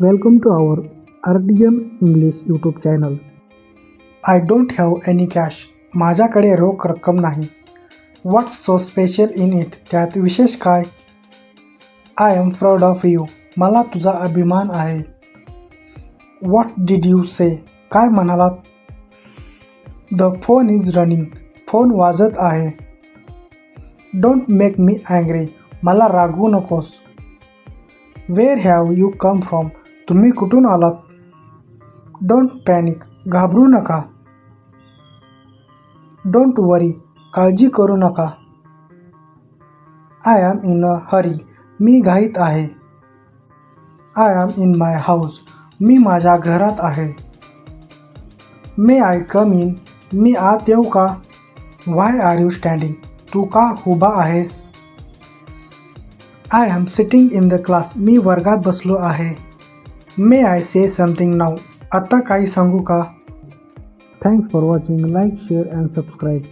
Welcome to Welcome R D M English YouTube channel I don't have any cash माझ्याकडे रोख रक्कम नाही what's so special in it त्यात विशेष काय I am proud of you मला तुझा अभिमान आहे व्हॉट डिड यू से काय म्हणालात the phone is running phone वाजत आहे डोंट मेक मी अँग्री मला रागवू नकोस where have you come from तुम्ही कुठून आलात? डोंट पॅनिक घाबरू नका. डोंट वरी काळजी करू नका. I am in a hurry मी घाईत आहे. I am in my house मी माझ्या घरात आहे. मे आय कम इन मी आत येऊ का? वाय आर यू स्टँडिंग तू का उभा आहेस? I am sitting in the class मी वर्गात बसलो आहे. May I say something now आत्ता काही सांगू का? Thanks for watching like share and subscribe